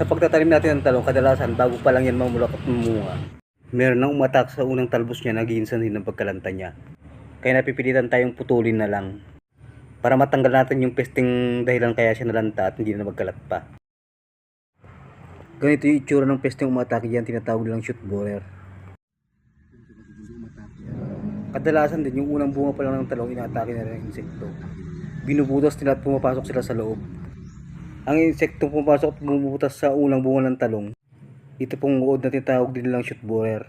Sa pagtatanim natin ng talong, kadalasan bago pa lang yan mamulak at mamunga, meron nang umatak sa unang talbos niya naging sanhin ng pagkalanta niya. Kaya napipilitan tayong putulin na lang para matanggal natin yung pesting dahilan kaya siya nalanta at hindi na magkalat pa. Ganito yung itsura ng pesteng umatake yan, tinatawag nilang shoot borer. Kadalasan din, yung unang bunga pa lang ng talong, inaatake na rin ng insekto. Binubutas nila at pumapasok sila sa loob. Ang insektong pumapasok at bumubutas sa unang bunga ng talong, ito pong uod na tinatawag din nilang shoot borer.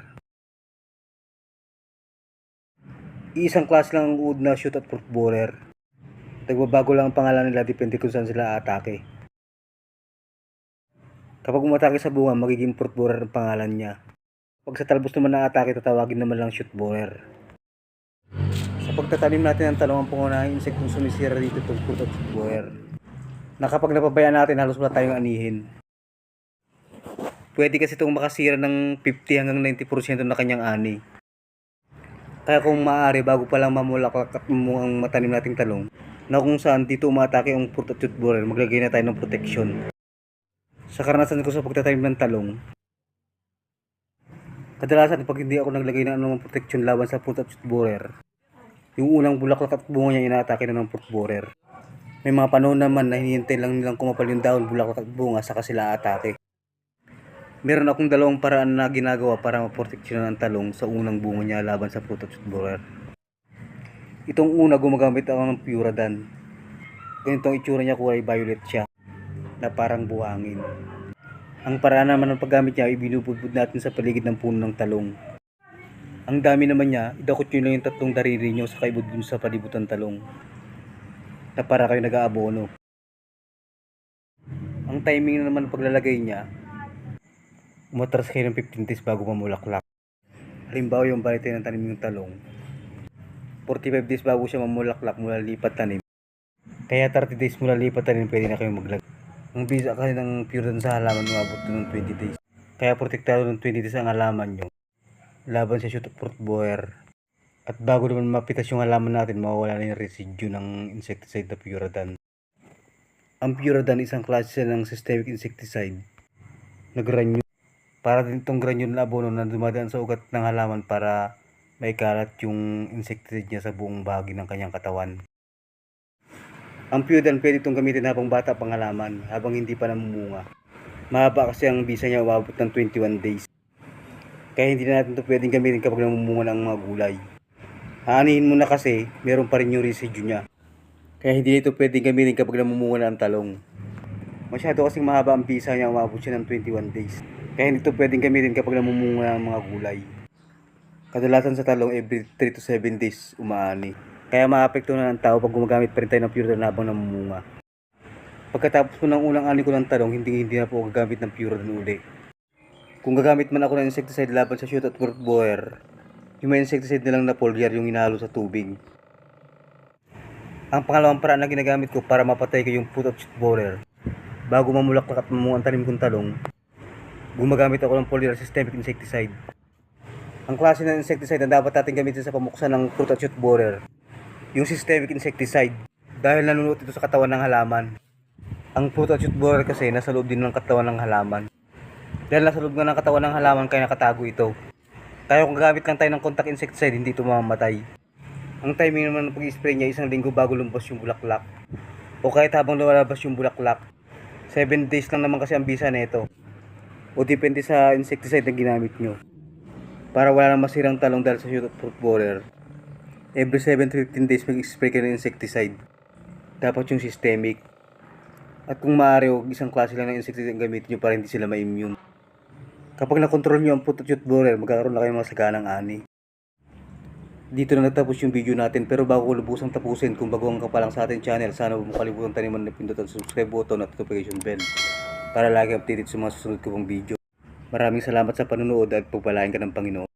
Iisang klase lang ang uod na shoot at fruit borer. Nagbabago lang ang pangalan nila depende kung saan sila atake. Kapag umatake sa bunga, magiging fruit borer ang pangalan niya. Pag sa talbos naman na atake, tatawagin naman lang shoot borer. Sa pagtatanim natin ng talong, ang pangunahing insektong sumisira dito fruit at shoot borer. Na kapag napabayaan natin, halos wala tayong anihin. Pwede kasi itong makasira ng 50 hanggang 90% na kanyang ani. Kaya kung maaari, bago pa lang mamulaklak at ang matanim nating talong, na kung saan dito umatake ang fruit at shoot borer, maglagay na tayo ng protection. Sa karanasan ko sa pagtatanim ng talong, kadalasan pag hindi ako naglagay ng anumang protection laban sa fruit at shoot borer, yung unang bulaklak at bunga niya inaatake na ng fruit borer. May mga panahon naman na hinihintay lang nilang kumapal yung dahon, bulaklak at bunga, saka sila atake. Meron akong dalawang paraan na ginagawa para maproteksyonan ang talong sa unang bunga niya laban sa fruit at borer. Itong una gumagamit ako ng Puradan. Ganito ang itsura niya kulay violet siya na parang buhangin. Ang paraan naman ng paggamit niya, ibinubudbud natin sa paligid ng puno ng talong. Ang dami naman niya, idakot nyo lang yung tatlong dariri nyo sa kaibod dun sa palibutan talong. Na para kayo nag-aabono. Ang timing naman ng paglalagay niya, umatras kayo ng 15 days bago mamulaklak. Halimbawa yung balik tayo ng tanim yung talong. 45 days bago siya mamulaklak mula lipat tanim. Kaya 30 days mula lipat tanim pwede na kayo maglagay. Ang bisa kasi ng pure sa halaman umabot ng 20 days. Kaya protektado ng 20 days ang halaman nyo. Laban sa shoot fruit borer. At bago naman mapitas yung halaman natin, mawawala na yung residue ng insecticide na Puradan. Ang Puradan isang klase ng systemic insecticide na granule. Para din itong granule na abono na dumadaan sa ugat ng halaman para maikalat yung insecticide niya sa buong bahagi ng kanyang katawan. Ang Puradan pwede itong gamitin habang bata pang halaman, habang hindi pa namumunga. Mahaba kasi ang bisa niya umabot ng 21 days. Kaya hindi na natin ito pwedeng gamitin kapag namumunga ng mga gulay. Aanihin mo na kasi, meron pa rin yung residue niya. Kaya hindi ito pwedeng gamitin kapag namumunga na ang talong. Masyado kasing mahaba ang bisa niya, umabot siya ng 21 days. Kaya hindi ito pwedeng gamitin kapag namumunga na ang mga gulay. Kadalasan sa talong, every 3 to 7 days umaani. Kaya maapekto na ng tao pag gumagamit pa rin tayo ng pure habang namumunga. Pagkatapos po ng unang ani ko ng talong, hindi hindi na po ako gagamit ng pure uli. Kung gagamit man ako ng insecticide laban sa shoot at fruit borer, yung may insecticide na lang na foliar yung inahalo sa tubig. Ang pangalawang paraan na ginagamit ko para mapatay ko yung fruit at shoot borer, bago mamulaklak at mamunga ang tanim kong talong, gumagamit ako ng foliar systemic insecticide. Ang klase ng insecticide na dapat natin gamitin sa pamuksan ng fruit at shoot borer, yung systemic insecticide, dahil nanunot ito sa katawan ng halaman. Ang fruit at shoot borer kasi nasa loob din ng katawan ng halaman. Dahil nasa loob nga ng katawan ng halaman kaya nakatago ito. Kaya kung gagamit lang tayo ng contact insecticide, hindi ito mamamatay. Ang timing naman ng pag-spray niya isang linggo bago lumabas yung bulaklak. O kahit habang lumalabas yung bulaklak. 7 days lang naman kasi ang bisa nito. O depende sa insecticide na ginamit nyo. Para wala nang masirang talong dahil sa shoot fruit borer. Every 7 to 15 days mag-spray kayo ng insecticide. Dapat yung systemic. At kung maaari, isang klase lang ng insecticide ang gamitin nyo para hindi sila ma-immune. Kapag nakontrol nyo ang at shoot borer, magkakaroon na kayo mga saganang ani. Dito na nagtapos yung video natin pero bago ko lubusang tapusin kung bago ka pa lang sa ating channel sana huwag mo kalimutan taniman na ang subscribe button at notification bell para lagi updated sa mga susunod ko pong video. Maraming salamat sa panunood at pagpalain ka ng Panginoon.